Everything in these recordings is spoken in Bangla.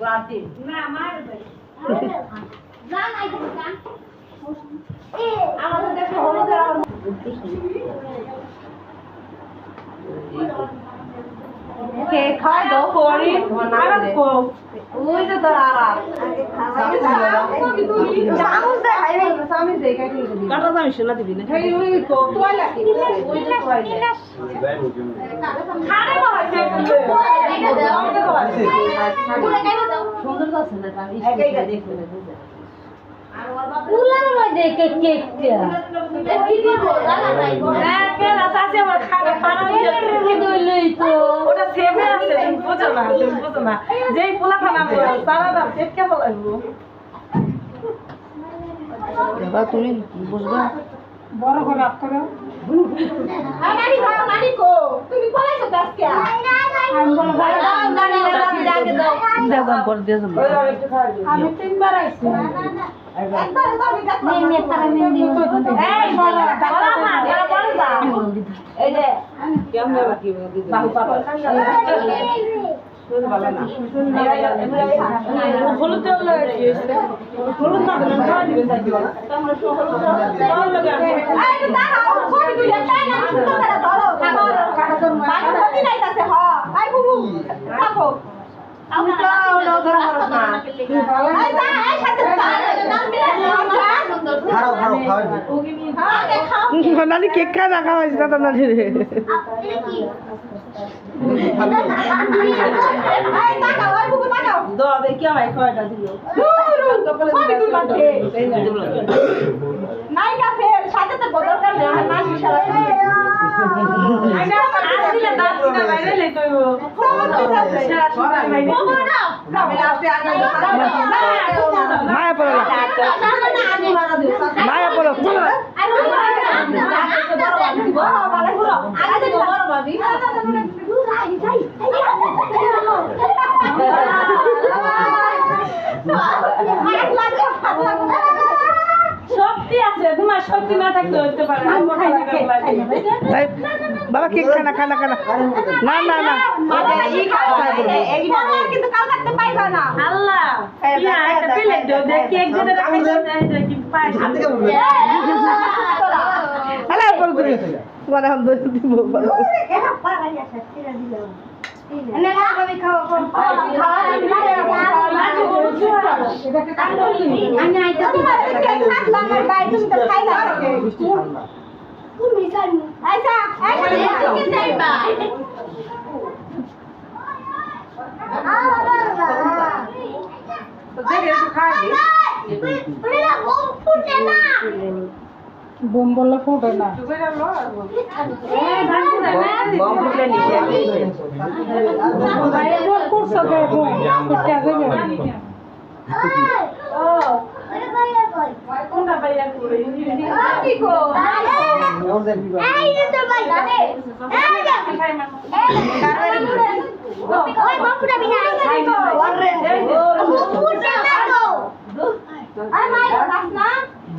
না মার ভাই না আমাদের দেশে হলুদের আর দাও পরি আর কো। ওই যে তোর আর। চামচ দে খাই চামচ দে খাই কাটা দামি শোনা দিবি না খাই ওই কো। তোই লাগি ওই যে তোই খাড়ে বহাইছে আমাকে তো আছে পুরো কেন সুন্দর আছে না আমি হ্যাঁ কেন আছে আমার খাড়ে খাড়া দিয়ে দইলই তো। ওটা সেভে আছে তুমি বুঝো না তুমি যেই পোলা খানা সারা দাম চেটকে বলাইবো বাবা তুমি বুঝবা। বড় করে আপ করো আমারি ভাই মানি কো তুমি পলাইছো আজকে আমি বল ভাই দাও গানি না দাও আগে দাও দেবাম পর দিয়ে যাব আমি তিনবার আইছি একবার দাও আমি গাছ নে নে তারা নে নে এই বড় বড় না দাও এই যে কেমন বাকি বাহু পাগল নানি কেক খায় না খাওয়াইছি না তো নানি রে আপনি কি এই তাকাও এই বুবু তাকাও দো দেখি আমায় খাওয়াটা দিল ছবি তুই বাকি নাই না ফের সাথে তো বদল কর না নাচ বিশাল আইনা আর দিলে দাঁত দিলে বাইরে লই কইবো মায়া পড়ো মায়া পড়ো শক্তি আছে তোমার শক্তি না থাকলে হইতে পারে বাবা কেক খানা খানা খানা না না। না কিন্তু কাল থাকতে পাইবা না আল্লাহ একটা প্লেট দাও দেখি একজনের খাইছো না এটা কি পাইছ হাত থেকে বলবে আরে বল তুমি মানে হাম দই দিব বাবা আমি আইতা বোম বললে ফুটে না। বম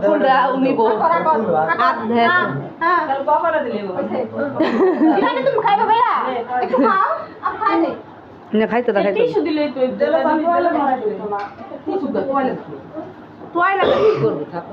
ফুলটা উনিব হাত ধরে তুমি খাইবে ভাইয়া একটু খাও আপ খাই দে না খাইতে না খাইতে টিস্যু দিলেই তো তোয়াইলা কি করব থাকো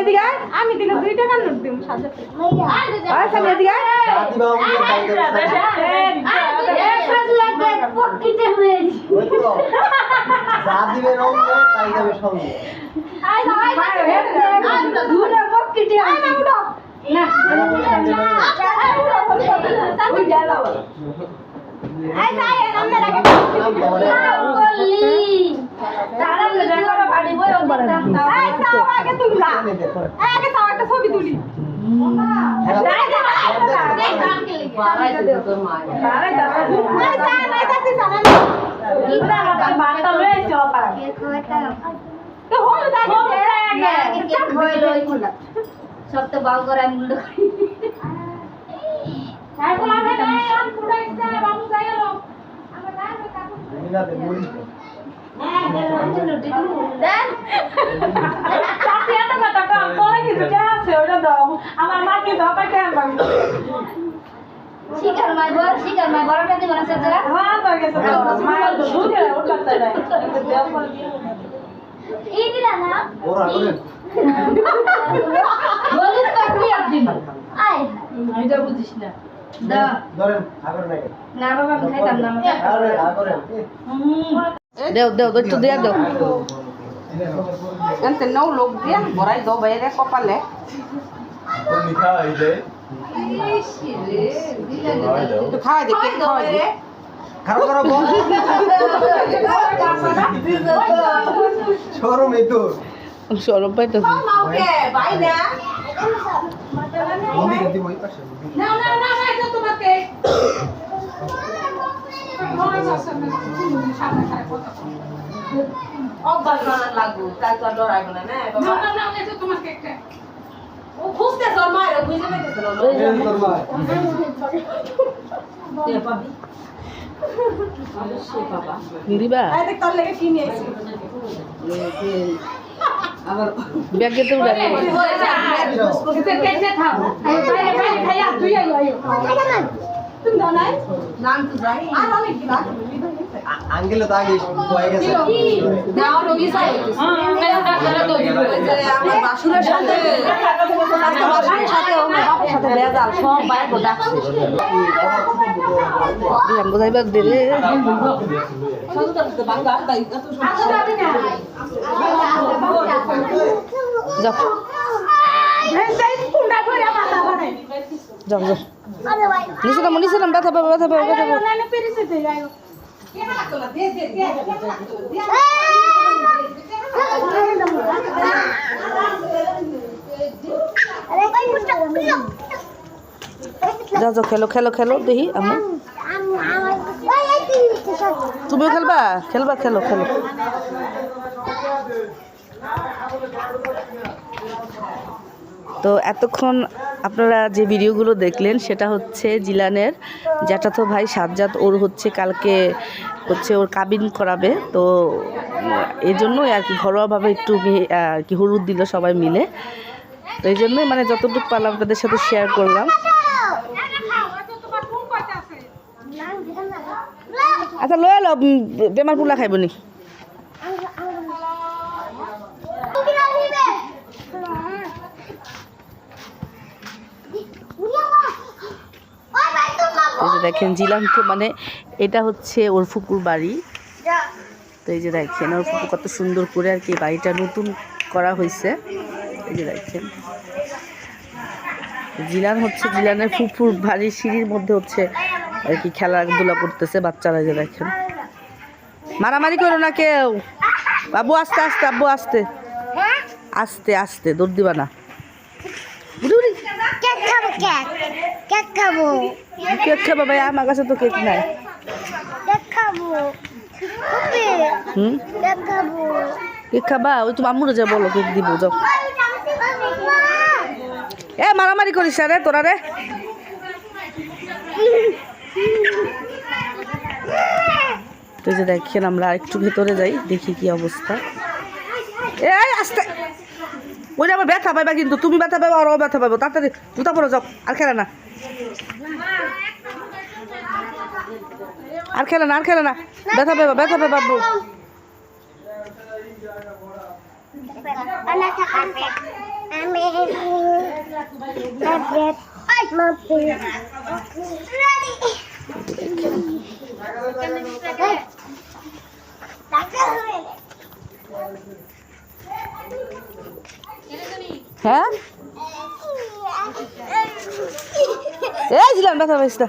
এদিকে আয়। আমি দিলে দুই টাকা নোট দিব সাজাতে আয় সানি এদিকে আয়। ছবি তুলি। সব তো বাউ করে আমি উল্টো করি মিলাতে বলি দেন আমার মা কি কেন শিকার মাই বড় শিকার মাই বড়টা দিব না হ্যাঁ তো গেছে মায়ের দুধ উঠাতে নাই এই দিলা না ওরা করেন বলিস পাখি আপনি আয় এটা বুঝিস না দা। ধরেন আগর নাই। না বাবা আমি খাইতাম না আমাকে আরে আগরেন দেও দিয়া দেও। এনতে নৌ লোক দিয়া বড়াই দাও বাইরে কপালে। একটু খাওয়াই দে কেক খাওয়াই দে। খারাপ খারাপ বল। এই তো। সরম পাইতেছি। বন্দি গতি বই পাশে এই তোর মা দিবা তোর লেগে কিনে এসেছি ব্যাগে তো উড়াই তুমি দাও নাই আর অনেক দিবা আঙ্কেল তো আগে হয়ে গেছে। আমার বাসুরের সাথে বাসুরের সাথে আমার বাপের সাথে বেজাল সব বাইরে ডাকছে দিলাম বোঝাইবার দে রে যাও। যাও যাও। নিচে নামো নিচে নাম ব্যথা পাবে যাও, খেলো খেলো খেলো, দেখি আমি। তুমিও খেলবা? খেলবা, খেলো খেলো। তো এতক্ষণ আপনারা যে ভিডিওগুলো দেখলেন, সেটা হচ্ছে জিলানের জ্যাঠাতো ভাই সাজ্জাদ। ওর হচ্ছে কালকে হচ্ছে ওর কাবিন করাবে। তো এই জন্যই আর কি ঘরোয়াভাবে একটু আর কি হলুদ দিল সবাই মিলে। তো এই জন্যই মানে যতটুকু পারলাম আপনাদের সাথে শেয়ার করলাম। আচ্ছা লয়ে এলো বেমার পুলা খাইব নি দেখেন জিলান তো মানে এটা হচ্ছে ওর ফুকুর বাড়ি। তো এই যে দেখছেন ওর ফুকু কত সুন্দর করে আর কি বাড়িটা নতুন করা হয়েছে। এই যে দেখছেন জিলান হচ্ছে, জিলানের ফুফুর বাড়ির সিঁড়ির মধ্যে হচ্ছে আর কি খেলাধুলা করতেছে বাচ্চারা যে দেখেন। মারামারি করো না কেউ। বাবু আস্তে আস্তে আব্বু আস্তে। আস্তে আস্তে দৌড় দিবা না। কেক খাব কেক। কেক খাব। ভাই আমার কাছে তো কেক নাই। কেক খাব। হুম? কেক খাব। কেক খাবা? ওই তো মামুরে যা বলো কেক দিব যাও। এ মারামারি করিস রে তোরা রে। তো যে দেখেন, আমরা একটু ভেতরে যাই, দেখি কি অবস্থা। এই, আস্তে। ওই আবার ব্যথা পাইবা কিন্তু, তুমি ব্যথা পাইবা, আর ও ব্যথা পাইবো। তাড়াতাড়ি, জুতা পরে, যাও, আর খেলে না। আর খেলে না, আর খেলে না। ব্যথা পাইবা ব্যথা পাইবা, আব্বু। Anak হ্যাঁ? এই ছিলাম ব্যথা পাইস না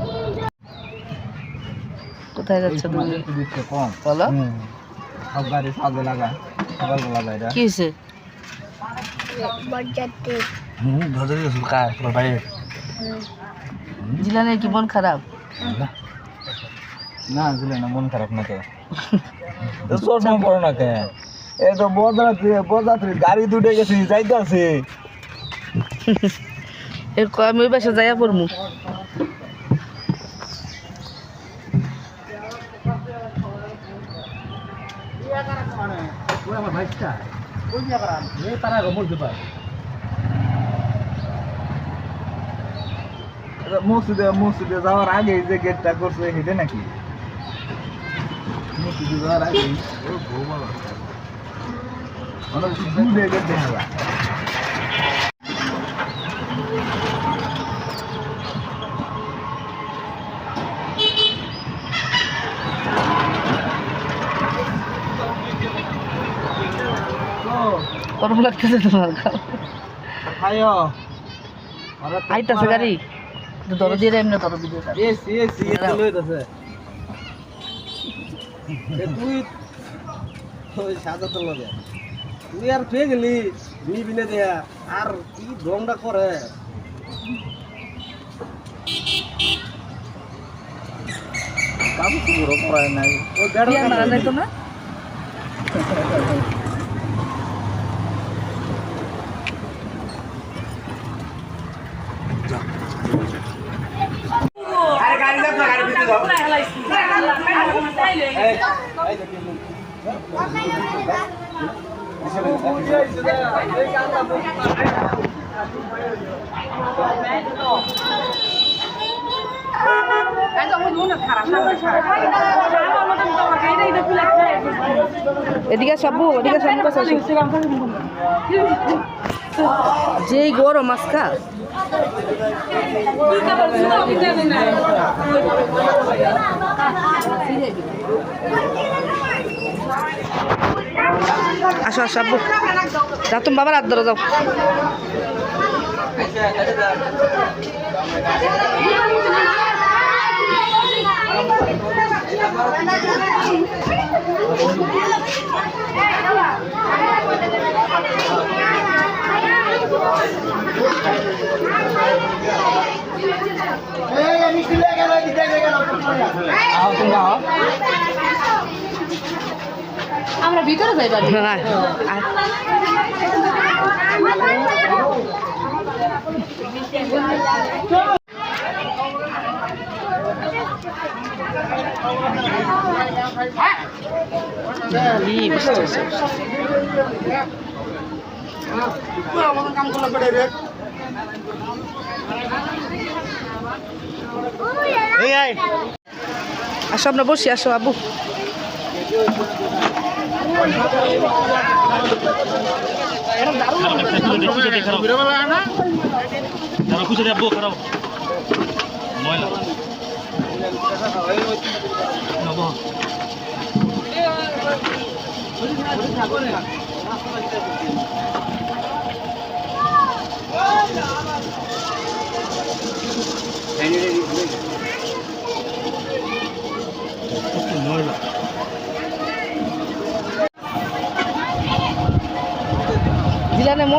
কোথায় যাচ্ছে তুমি? বলো। কি হয়েছে? জিলানের কি মন খারাপ? না। দিলে না মন খারাপ না তো চশমা পড়ো না কে এ তো গাড়ি দুটে গেছে যাইতে আছে এর কয় আমি বাসা যাইয়া পড়মু আমার ভাইটা জায়গা তারা বলতে পারে মসজিদে মসজিদে যাওয়ার আগে যে গেটটা করছে হেঁটে নাকি? মসজিদে যাওয়ার আগে ও বউ বাবা। অনেক গেট দেখা যায়। গরম লাগতেছে তোমার খাইও। আইতাছে গাড়ি? দর দিয়ে এমনি দর দিয়ে এসি এসি লইতাছে। তুই ওই সাদা তো লগে। তুই আর পেয়ে গেলি নিবি না দেয়া। আর কি ঢংটা করে? বাবু নাই। ওই বেড়া না? এদিকে সবু এদিকে। যেই গরম আজকা আসো আসো আব্বু। যা তুমি বাবার হাত ধরে যাও। আমরা ভিতরে যাই বাড়ি আসো আমরা বসি আসো আবু জিলানে মন খারাপ কেন মুখটা বুঝেছিলা ফ্যানটা কোন ইচ্ছা দেন পুরো একটু মাঝখানে দেন খুঁজে দেখব খারাপ ময়লা থাকো না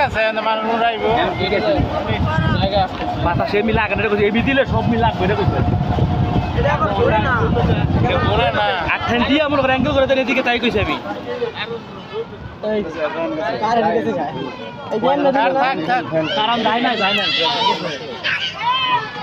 আছে মানুষ আছে মাথা সে মিলে আগে এবি দিলে সব মিলে লাগবে এটা কইছে। কেউ বলে না। দিয়ে মনে করে করে দেন এদিকে তাই কইছে আমি আমরা কারণ যায় না যায় না কারণ তো যাইব এই ঘর ঘর দোকান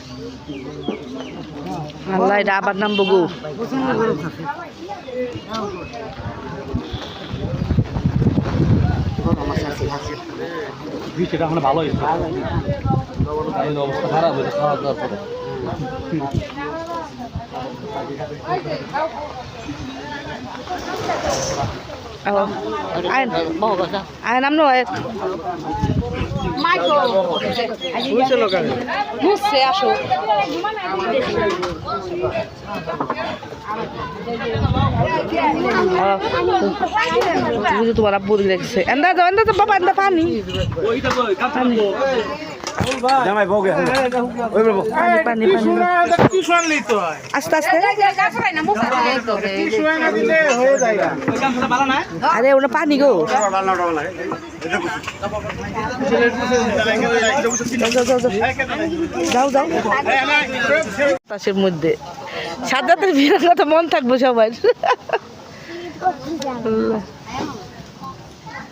আল্লাহ এটা আবার নাম বগু। বৃষ্টিটা এখন ভালো অবস্থা খারাপ হয়েছে খাওয়া দাওয়ার পরে আয় আয় নাম নয় বুঝছে আসো বুঝে তোমার আব্বুর দেখছে এন্দা যাও এন্দা যাও বাবা এন্দা পানি ওইটা কই কাপ থাকব জামাই বউ গেছে ওই বউ পানি পানি পানি কি শুনলি তো আস্তে আস্তে। হয়ে ওই না? আরে ওটা পানি গো। যাও, যাও, তাসের মধ্যে। সাজাতের বিয়ের কথা মন থাকব সবাই।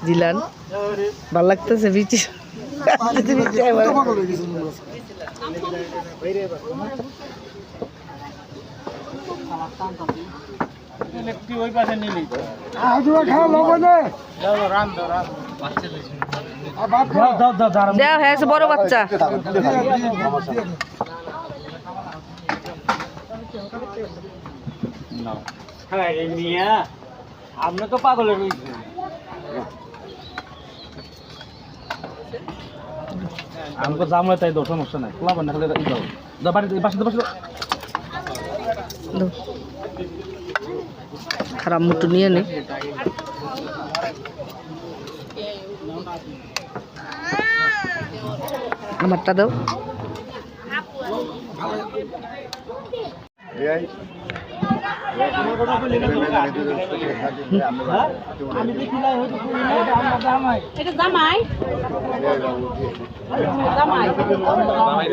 জিলান ভালো লাগতেছে বিচি। দাও বড় বাচ্চা হ্যাঁ মিয়া আপনি তো পাগলের রয়েছে আমাকে জামলে তাই তো সমস্যা নাই। খোলা বান্ধা খালি দাও দাও বাড়িতে বাসা বাসা দাও। খারাপ মুটু নিয়ে নে। আমারটা দাও। এটা জামাই জামাই